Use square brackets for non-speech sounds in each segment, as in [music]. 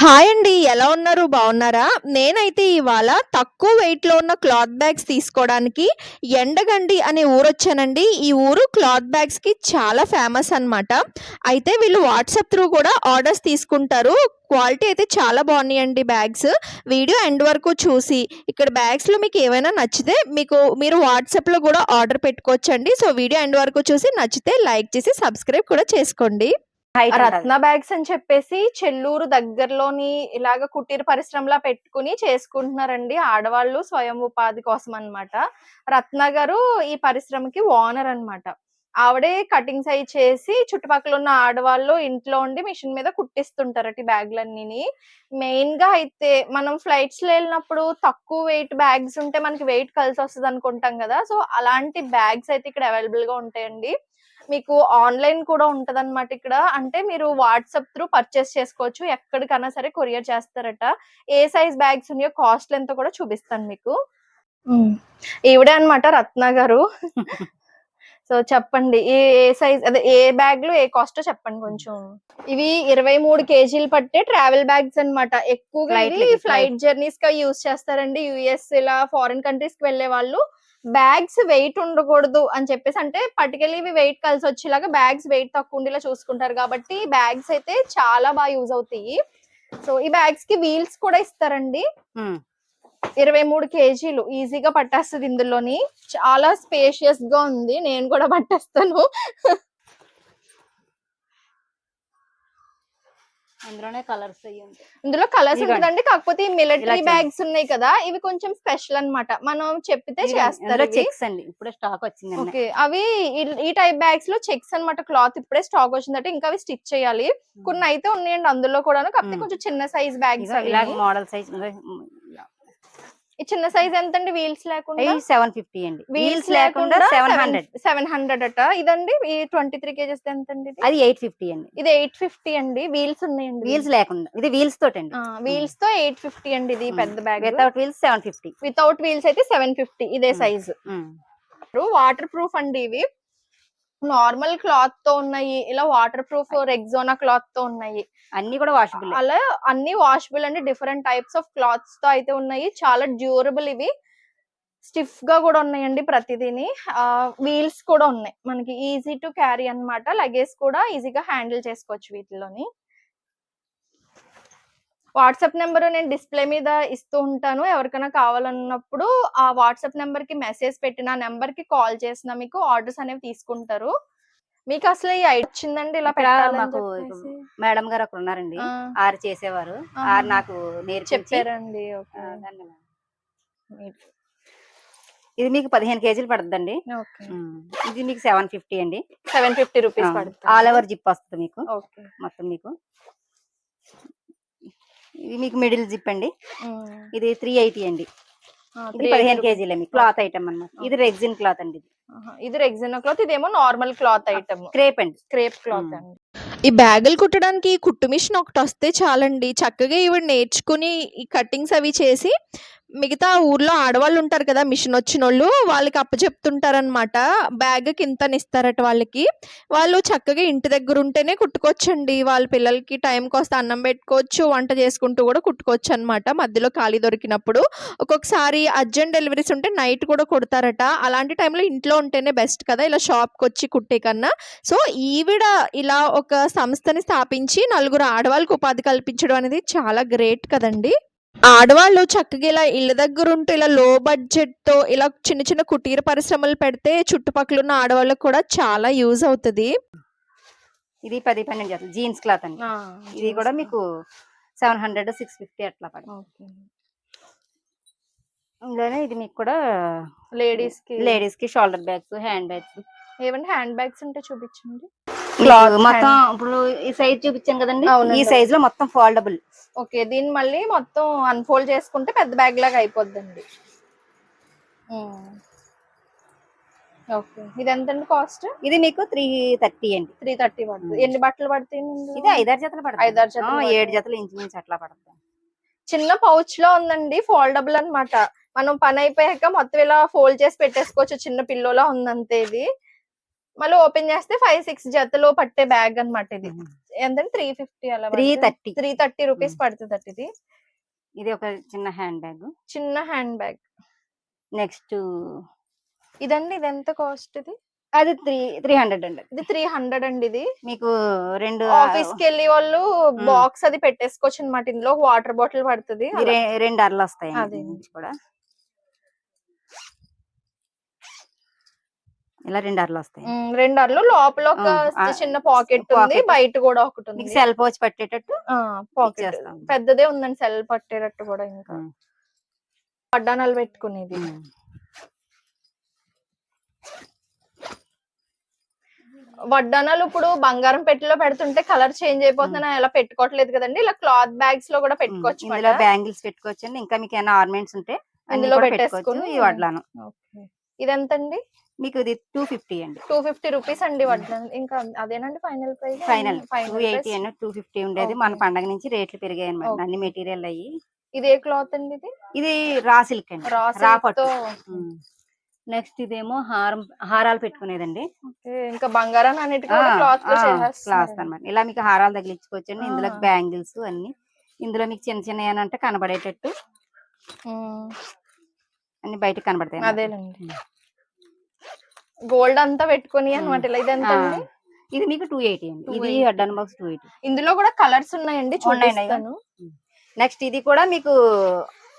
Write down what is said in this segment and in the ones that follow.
Hi అండి. ఎలా ఉన్నారు? బాగున్నారా? నేనైతే ఇవాళ తక్కువ వెయిట్‌లో ఉన్న క్లాత్ బ్యాగ్స్ తీసుకోవడానికి ఎండగండి అనే ఊరు వచ్చానండి ఈ ఊరు క్లాత్ బ్యాగ్స్‌కి చాలా ఫేమస్ అనమాట. అయితే వీళ్ళు వాట్సాప్ త్రూ కూడా ఆర్డర్స్ తీసుకుంటారు. క్వాలిటీ అయితే చాలా బాగున్నాయండి బ్యాగ్స్. వీడియో ఎండ్ వరకు చూసి ఇక్కడ బ్యాగ్స్‌లో మీకు ఏమైనా నచ్చితే మీకు మీరు వాట్సాప్‌లో కూడా ఆర్డర్ పెట్టుకోవచ్చండి. సో, వీడియో ఎండ్ వరకు చూసి నచ్చితే లైక్ చేసి సబ్స్క్రైబ్ కూడా చేసుకోండి. రత్న బ్యాగ్స్ అని చెప్పేసి చెల్లూరు దగ్గరలోని ఇలాగ కుటీర పరిశ్రమలా పెట్టుకుని చేసుకుంటున్నారండి ఆడవాళ్ళు స్వయం ఉపాధి కోసం అన్నమాట. రత్న గారు ఈ పరిశ్రమకి ఓనర్ అన్నమాట. ఆవిడే కటింగ్స్ అయి చేసి చుట్టుపక్కల ఉన్న ఆడవాళ్ళు ఇంట్లో ఉండి మిషన్ మీద కుట్టిస్తుంటారట ఈ బ్యాగ్లన్నీ మెయిన్గా అయితే మనం ఫ్లైట్స్లో వెళ్ళినప్పుడు తక్కువ వెయిట్ బ్యాగ్స్ ఉంటే మనకి వెయిట్ కలిసి వస్తుంది అనుకుంటాం కదా. సో అలాంటి బ్యాగ్స్ అయితే ఇక్కడ అవైలబుల్గా ఉంటాయండి. మీకు ఆన్లైన్ కూడా ఉంటదన్నమాట ఇక్కడ. అంటే మీరు వాట్సాప్ త్రూ పర్చేస్ చేసుకోవచ్చు. ఎక్కడికన్నా సరే కొరియర్ చేస్తారట. ఏ సైజ్ బ్యాగ్స్ ఉన్నాయో కాస్ట్ ఎంతో కూడా చూపిస్తాను మీకు. ఈవిడే అన్నమాట రత్న గారు. [laughs] సో చెప్పండి ఏ ఏ సైజ్ అదే ఏ బ్యాగ్లో ఏ కాస్ట్ చెప్పండి కొంచెం. ఇవి ఇరవై మూడు కేజీలు పట్టే ట్రావెల్ బ్యాగ్స్ అన్నమాట. ఎక్కువగా ఫ్లైట్ జర్నీస్గా యూస్ చేస్తారండి. యుఎస్ ఇలా ఫారిన్ కంట్రీస్కి వెళ్ళే వాళ్ళు. బ్యాగ్స్ వెయిట్ ఉండకూడదు అని చెప్పేసి అంటే పర్టికల్లీ ఇవి వెయిట్ కలిసి వచ్చేలాగా బ్యాగ్స్ వెయిట్ తక్కువ ఉండేలా చూసుకుంటారు కాబట్టి బ్యాగ్స్ అయితే చాలా బాగా యూజ్ అవుతాయి. సో ఈ బ్యాగ్స్కి వీల్స్ కూడా ఇస్తారండి. ఇరవై మూడు కేజీలు ఈజీగా పట్టేస్తుంది ఇందులోని. చాలా స్పేషియస్గా ఉంది. నేను కూడా పట్టేస్తాను. అందులోనే కలర్స్ ఇందులో కలర్స్. ఉంటుందండి. కాకపోతే ఈ మిలిటరీ. బ్యాగ్స్ ఉన్నాయి కదా ఇవి కొంచెం స్పెషల్ అన్నమాట. మనం చెప్పితే ఇదిగోండి, చేస్తారు. చెక్స్ అండి. ఇప్పుడే స్టాక్ వచ్చింది. ఓకే. అవి ఈ- టైప్ బ్యాగ్స్లో చెక్స్ అన్నమాట. క్లాత్ ఇప్పుడే స్టాక్ వచ్చిందంటే. ఇంకా అవి స్టిచ్ చేయాలి. కొన్ని అయితే ఉన్నాయండి అందులో కూడా కాకపోతే. కొంచెం చిన్న సైజ్ బ్యాగ్స్ మోడల్ సైజ్ ఈ చిన్న సైజ్ ఎంత అండి వీల్స్ లేకుండా? సెవెన్ ఫిఫ్టీ అండి. వీల్స్ లేకుండా సెవెన్ హండ్రెడ్. సెవెన్ హండ్రెడ్ అట. ఇదండి? ఈ ట్వంటీ త్రీ కేజెస్ ఎంత అండి అది ఎయిట్ ఫిఫ్టీ అండి. ఇది ఎయిట్ ఫిఫ్టీ అండి. వీల్స్ ఉన్నాయండి వీల్స్ లేకుండా. ఇది వీల్స్ తోటి అండి వీల్స్తో ఎయిట్ ఫిఫ్టీ అండి ఇది. పెద్ద bag. Without wheels seven fifty. Without wheels అయితే సెవెన్ ఫిఫ్టీ. ఇదే. సైజ్. వాటర్ ప్రూఫ్ అండి ఇవి. నార్మల్ క్లాత్తో ఉన్నాయి ఇలా వాటర్ ప్రూఫ్ రెగ్జోనా క్లాత్తో ఉన్నాయి. అన్ని కూడా వాషబుల్ అలా అన్ని వాషబుల్ అండి డిఫరెంట్ టైప్స్ ఆఫ్ క్లాత్స్తో అయితే ఉన్నాయి. చాలా డ్యూరబుల్ ఇవి. స్టిఫ్గా కూడా ఉన్నాయండి ప్రతిదీని. వీల్స్ కూడా ఉన్నాయి. మనకి ఈజీ టు క్యారీ అన్నమాట. లగేజ్ కూడా ఈజీగా హ్యాండిల్ చేసుకోవచ్చు వీటిలోని. వాట్సాప్ నెంబర్ నేను డిస్ప్లే మీద ఇస్తూ ఉంటాను. ఎవరికైనా కావాలన్నప్పుడు ఆ వాట్సాప్ నెంబర్కి మెసేజ్ పెట్టిన నెంబర్కి కాల్ చేసిన మీకు ఆర్డర్స్ అనేవి తీసుకుంటారు. మీకు అసలు ఈ ఐడియా వచ్చిందండి ఇలా మాకు? మేడం గారు అక్కడ ఉన్నారండి. ఆరు చేసేవారు. ఆరు నాకు చెప్పారండి. ఇది మీకు పదిహేను కేజీలు పడుతుందండి. ఇది మీకు సెవెన్ ఫిఫ్టీ అండి. Seven fifty rupees all over zip వస్తుంది మీకు. ఓకే. మొత్తం మీకు. ఇది మీకు మిడిల్ జిప్ అండి. ఇది త్రీ ఎయిటీ అండి. ఇది పదిహేను కేజీలే మీకు క్లాత్ ఐటమ్ అన్నమాట. ఇది రెగ్జిన్ క్లాత్ అండి ఇది. ఇది రెగ్జిన్ క్లాత్ ఇదేమో నార్మల్ క్లాత్ ఐటమ్. క్రేప్ అండి. Crepe cloth. అండి. ఈ బ్యాగులు కుట్టడానికి కుట్టు మిషన్ ఒకటి వస్తే చాలండి. చక్కగా ఇవి నేర్చుకుని ఈ కటింగ్స్ అవి చేసి మిగతా ఊర్లో ఆడవాళ్ళు ఉంటారు కదా మిషన్ వచ్చిన వాళ్ళు వాళ్ళకి అప్పచెప్తుంటారనమాట బ్యాగ్కి ఇంతని ఇస్తారట వాళ్ళకి. వాళ్ళు చక్కగా ఇంటి దగ్గర ఉంటేనే కుట్టుకోవచ్చండి. వాళ్ళ పిల్లలకి టైం కోస్త అన్నం పెట్టుకోవచ్చు వంట చేసుకుంటూ కూడా కుట్టుకోవచ్చు అనమాట మధ్యలో ఖాళీ దొరికినప్పుడు. ఒక్కొక్కసారి అర్జెంట్ డెలివరీస్ ఉంటే నైట్ కూడా కుడతారట. అలాంటి టైంలో ఇంట్లో ఉంటేనే బెస్ట్ కదా ఇలా షాప్కి వచ్చి కుట్టే కన్నా. సో ఈవిడ ఇలా ఒక సంస్థని స్థాపించి నలుగురు ఆడవాళ్ళకి ఉపాధి కల్పించడం అనేది చాలా గ్రేట్ కదండి. ఆడవాళ్ళు చక్కగా ఇలా ఇళ్ళ దగ్గర ఉంటూ ఇలా లో బడ్జెట్తో ఇలా చిన్న చిన్న కుటీర పరిశ్రమలు పెడితే చుట్టుపక్కల ఉన్న ఆడవాళ్ళకి కూడా చాలా యూజ్ అవుతుంది. ఇది పది పన్నెండు జతలు జీన్స్ క్లాత్ అండి. ఇది కూడా మీకు సెవెన్ హండ్రెడ్ సిక్స్ ఫిఫ్టీ అట్లా ఓకే. ఇందులోనే ఇది మీకు కూడా లేడీస్కి లేడీస్కి షోల్డర్ బ్యాగ్స్ హ్యాండ్ బ్యాగ్స్ ఏమంటే హ్యాండ్ బ్యాగ్స్ ఉంటే చూపించండి. మొత్తం ఇప్పుడు ఈ సైజ్ చూపించాను కదండి. ఈ సైజ్లో మొత్తం ఫోల్డబుల్ ఓకే దీన్ని మళ్ళీ మొత్తం అన్ఫోల్డ్ చేసుకుంటే పెద్ద బ్యాగ్ లాగా అయిపోద్దండి. ఓకే ఇది ఎంతండి కాస్ట్ ఇది మీకు త్రీ థర్టీ అండి. త్రీ థర్టీ పడుతుంది. ఎన్ని బట్టలు పడతాయి? ఇది ఐదారు జతలు పడుతుంది. ఐదారు జతలు. ఏడు జతలు ఇంచుమించు అట్లా పడుతుంది. చిన్న పౌచ్లో ఉందండి ఫోల్డబుల్ అన్నమాట. మనం పని అయిపోయాక మొత్తం ఇలా ఫోల్డ్ చేసి పెట్టేసుకోవచ్చు. చిన్న పిల్లోలా ఉందంతే ఇది. మళ్ళీ ఓపెన్ చేస్తే ఫైవ్ సిక్స్ జతలు పట్టే బ్యాగ్ అన్నమాట ఇది. ఎంతండి? త్రీ ఫిఫ్టీ అలా three thirty three thirty rupees పడుతుంది అట్ ఇది. ఇది ఒక చిన్న హ్యాండ్ బ్యాగ్ చిన్న హ్యాండ్ బ్యాగ్ నెక్స్ట్ ఇదండి ఇది ఎంత కాస్ట్ ఇది? అది త్రీ త్రీ హండ్రెడ్ అండి. ఇది త్రీ హండ్రెడ్ అండి ఇది. మీకు రెండు ఆఫీస్కి వెళ్ళి వాళ్ళు బాక్స్ అది పెట్టేసుకోవచ్చు అనమాట ఇందులో వాటర్ బాటిల్ పడుతుంది. రెండు అరలు వస్తాయి కూడా. ఇలా రెండు అరలు వస్తాయి. రెండు అర్లు లోపల ఒక చిన్న పాకెట్ ఉంది. బయట కూడా ఒకటి ఉంది. మీకు సెల్ పౌచ్ పట్టేటట్టు పాకెట్. పెద్దదే ఉందండి సెల్ పట్టేటట్టు కూడా ఇంకా. పడ్డానాలు పెట్టుకునేది. వడ్డానాలు ఇప్పుడు బంగారం పెట్టెలో పెడుతుంటే కలర్ చేంజ్ అయిపోతుందని అలా పెట్టుకోవట్లేదు కదండి. ఇలా క్లాత్ బ్యాగ్స్లో కూడా పెట్టుకోవచ్చు ఇందులో అన్నమాట. బ్యాంగిల్స్ పెట్టుకోవచ్చు ఇంకా మీకు ఏమైనా ఆర్నమెంట్స్ ఉంటే కూడా పెట్టేసుకొని- ఈ వడ్లాను Okay. ఇదెంతండి? మీకు ఇది టూ ఫిఫ్టీ అండి. టూ ఫిఫ్టీ రూపీస్ అండి ఇంకా అదేనండి final price? Final. Two eighty and two fifty ఉండేది. మన. పండగ నుంచి రేట్లు పెరిగాయి అనమాట. అన్ని మెటీరియల్ అయ్యి. ఇది ఏ క్లాత్ అండి ఇది? ఇది రా సిల్క్ అండి. రా పట్టు. నెక్స్ట్ ఇదేమో హారం హారాలు పెట్టుకునేదండి. ఇంకా బంగారం క్లాత్. అనమాట ఇలా మీకు హారాలు తగిలించుకోవచ్చు అండి ఇందులో. బ్యాంగిల్స్ అన్ని. ఇందులో మీకు చిన్న చిన్న ఏమంటే కనబడేటట్టు అన్ని బయట కనబడతాయి. అదేనండి గోల్డ్ అంతా పెట్టుకొని అనమాట ఇలా ఇది మీకు టూ ఎయిటీ అండి. ఇది 280. అడ్డన్ బాక్స్ టూ ఎయిటీ ఇందులో కూడా కలర్స్ ఉన్నాయండి. చూపిస్తాను. నెక్స్ట్ ఇది కూడా మీకు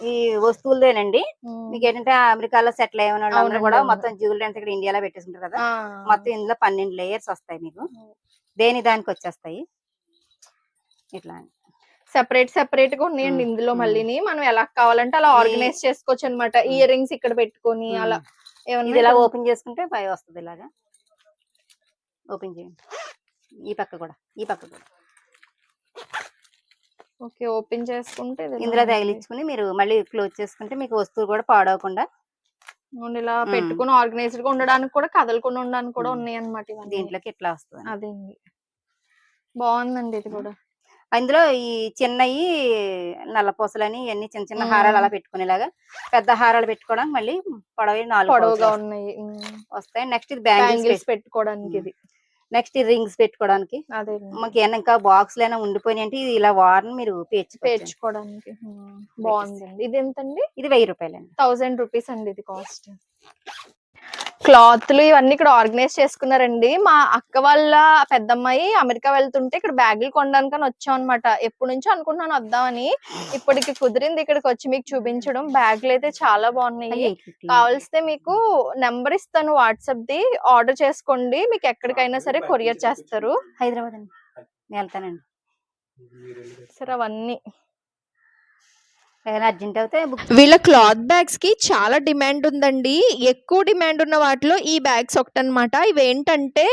ఈ వస్తువులదేనండి. మీకు ఏంటంటే అమెరికాలో సెటిల్ అయిన వాళ్ళందరూ కూడా. మొత్తం జ్యువెలరీ అంతా ఇక్కడ ఇండియాలో పెట్టేసుకుంటారు కదా? మొత్తం ఇందులో పన్నెండు లేయర్స్ వస్తాయి మీకు. దేని దానికి వచ్చేస్తాయి? ఇట్లా. సెపరేట్ సెపరేట్గా ఉన్నాయండి ఇందులో ఉమ్. మళ్ళీని. మనం ఎలా కావాలంటే అలా ఆర్గనైజ్ చేసుకోవచ్చు అనమాట ఇయర్ రింగ్స్ ఇక్కడ పెట్టుకొని. అలా. ఇది ఇలా ఓపెన్ చేసుకుంటే పై వస్తుంది ఇలాగా ఓపెన్ చేయండి ఈ పక్క కూడా ఈ పక్క కూడా ఓకే ఓపెన్ చేసుకుంటే ఇందులో. తగిలించుకుని మీరు మళ్ళీ క్లోజ్ చేసుకుంటే మీకు వస్తువు కూడా పాడవకుండా ఇలా. పెట్టుకుని ఆర్గనైజ్డ్గా ఉండడానికి కూడా కదలకుండా ఉండడానికి కూడా. ఉన్నాయి అనమాట దీంట్లోకి ఇట్లా వస్తుంది అదేండి బాగుందండి ఇది కూడా అందులో ఈ చిన్నవి నల్ల పూసలని ఇవన్నీ చిన్న చిన్న. హారాలు అలా పెట్టుకునేలాగా పెద్ద హారాలు పెట్టుకోవడానికి మళ్ళీ పొడవి నాలుగు పొడవుగా ఉన్నాయి. వస్తాయి. నెక్స్ట్ ఇది బ్యాంగిల్స్ పెట్టుకోవడానికి ఇది. నెక్స్ట్ రింగ్స్ పెట్టుకోవడానికి. అదే మాకు ఏమైనా ఇంకా బాక్స్ లైనా ఇది ఇలా వారిని మీరు పేర్చుకోవచ్చు. పేర్చుకోవడానికి. బాగుందండి. ఇది ఎంతండి? ఇది వెయ్యి రూపాయలండి. థౌజండ్ రూపీస్ అండి ఇది కాస్ట్. క్లాత్లు ఇవన్నీ ఇక్కడ ఆర్గనైజ్ చేసుకున్నారండి. మా అక్క వాళ్ళ పెద్దమ్మాయి అమెరికా వెళ్తుంటే ఇక్కడ బ్యాగులు కొనడానికని వచ్చాం అనమాట ఎప్పటి నుంచో అనుకుంటున్నాను వద్దామని. ఇప్పటికి కుదిరింది ఇక్కడికి వచ్చి మీకు చూపించడం. బ్యాగులు అయితే చాలా బాగున్నాయి. కావలిస్తే మీకు నెంబర్ ఇస్తాను వాట్సాప్ ది ఆర్డర్ చేసుకోండి. మీకు ఎక్కడికైనా సరే కొరియర్ చేస్తారు. హైదరాబాద్ అండి. వెళ్తానండి. సరే అవన్నీ. అర్జెంట్ అయితే వీళ్ళ క్లాత్ బ్యాగ్స్కి చాలా డిమాండ్ ఉందండి. ఎక్కువ డిమాండ్ ఉన్న వాటిలో ఈ బ్యాగ్స్ ఒకటి అనమాట ఇవి ఏంటంటే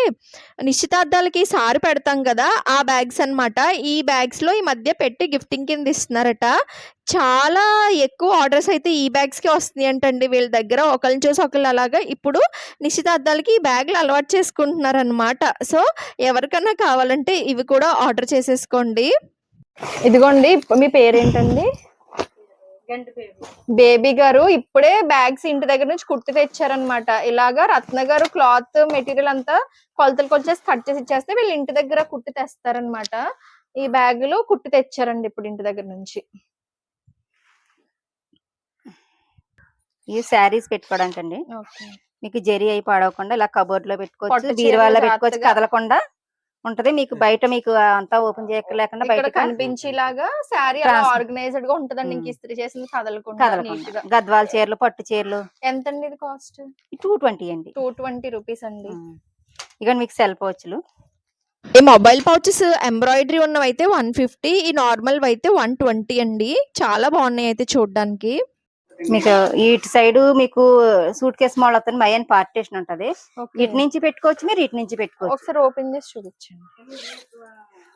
నిశ్చితార్థాలకి సారి పెడతాం కదా ఆ బ్యాగ్స్ అన్నమాట. ఈ బ్యాగ్స్లో ఈ మధ్య పెట్టి గిఫ్టింగ్ కింద ఇస్తున్నారట. చాలా ఎక్కువ ఆర్డర్స్ అయితే ఈ బ్యాగ్స్కి వస్తున్నాయి అంటండి. వీళ్ళ దగ్గర ఒకరిని చూసి ఒకళ్ళు అలాగా ఇప్పుడు నిశ్చితార్థాలకి ఈ బ్యాగ్లు అలవాటు చేసుకుంటున్నారు అనమాట సో ఎవరికన్నా కావాలంటే ఇవి కూడా ఆర్డర్ చేసేసుకోండి. ఇదిగోండి మీ పేరేంటండి? బేబీ గారు ఇప్పుడే బ్యాగ్స్ ఇంటి దగ్గర నుంచి కుర్తి తెచ్చారనమాట ఇలాగా రత్న గారు క్లాత్ మెటీరియల్ అంతా కొలతలకు వచ్చేసి కట్ చేసి ఇచ్చేస్తే వీళ్ళు ఇంటి దగ్గర కుట్టి తెస్తారనమాట ఈ బ్యాగులు కుట్టి తెచ్చారండి ఇప్పుడు ఇంటి దగ్గర నుంచి. ఈ శారీస్ పెట్టుకోవడానికి అండి మీకు జరి అయి పాడవకుండా ఇలా కబోర్డ్లో పట్టు పెట్టుకోవచ్చు బీరువాలో పెట్టుకోవచ్చు. కదలకుండా ఉంటది. మీకు బయట మీకు అంతా ఓపెన్ చేయలేకుండా బయట కనిపించేలాగా శారీ ఆర్గనైజ్డ్గా ఉంటదండి. ఇంక ఉమ్. ఇస్త్రీ చేసింది కదలకుండా గద్వాల చీరలు పట్టు చీరలు. ఎంతండి ఇది కాస్ట్ టూ ట్వంటీ అండి. టూ ట్వంటీ రూపీస్ అండి. ఇక మీకు సెల్ పౌచ్లు. ఈ మొబైల్ పౌచెస్ ఎంబ్రాయిడరీ ఉన్నవైతే వన్ ఫిఫ్టీ ఈ నార్మల్ అయితే వన్ ట్వంటీ అండి. చాలా బాగున్నాయి అయితే చూడడానికి. మీకు ఇటు సైడ్ మీకు సూట్ కేస్ మోడల్ వస్తుంది మయన్ పార్టేషన్ ఉంటది. ఇటు నుంచి పెట్టుకోవచ్చు మీరు ఇటు నుంచి పెట్టుకోవచ్చు. ఒకసారి ఓపెన్ చేసి చూపించండి.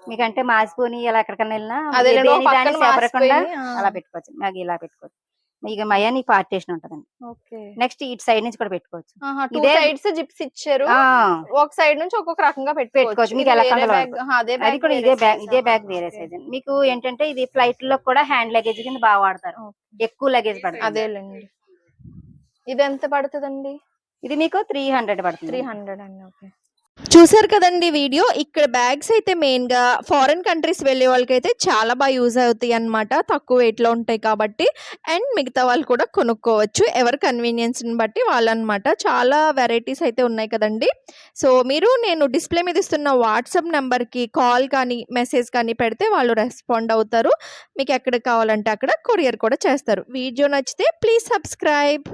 మీకంటే మాసిపోని ఇలా ఎక్కడికన్నా వెళ్ళినా. అలా పెట్టుకోవచ్చు. నాకు ఇలా పెట్టుకోవచ్చు. ఇక మయన్ పార్టేషన్ ఉంటదండి. నెక్స్ట్ ఇటు సైడ్ నుంచి కూడా పెట్టుకోవచ్చు. ఇదే- సైడ్స్ జిప్స్ ఇచ్చారు. ఒక సైడ్ నుంచి ఒక్కొక్క రకంగా పెట్టుకోవచ్చు. మీకు ఇది ఎలా అదే కూడా ఇదే బ్యాగ్ ఇదే బ్యాగ్ వేరే సైజ్ మీకు ఏంటంటే ఇది ఫ్లైట్లో కూడా హ్యాండ్ లగేజ్ కింద బాగా వాడతారు. ఎక్కువ లగేజ్ పడుతుంది అదేలేండి. ఇది ఎంత పడుతుందండి? ఇది మీకు త్రీ హండ్రెడ్ పడుతుంది. త్రీ హండ్రెడ్ అండి ఓకే. చూసారు కదండి వీడియో? ఇక్కడ బ్యాగ్స్ అయితే మెయిన్గా ఫారెన్ కంట్రీస్ వెళ్ళే వాళ్ళకైతే చాలా బాగా యూజ్ అవుతాయి అన్నమాట. తక్కువ వెయిట్లో ఉంటాయి కాబట్టి. అండ్ మిగతా వాళ్ళు కూడా కొనుక్కోవచ్చు. ఎవరి కన్వీనియన్స్ని బట్టి వాళ్ళనమాట చాలా వెరైటీస్ అయితే ఉన్నాయి కదండి. సో మీరు నేను డిస్ప్లే మీద ఇస్తున్న వాట్సాప్ నెంబర్కి కాల్ కానీ మెసేజ్ కానీ పెడితే వాళ్ళు రెస్పాండ్ అవుతారు. మీకు ఎక్కడ కావాలంటే అక్కడ కొరియర్ కూడా చేస్తారు. వీడియో నచ్చితే ప్లీజ్ సబ్స్క్రైబ్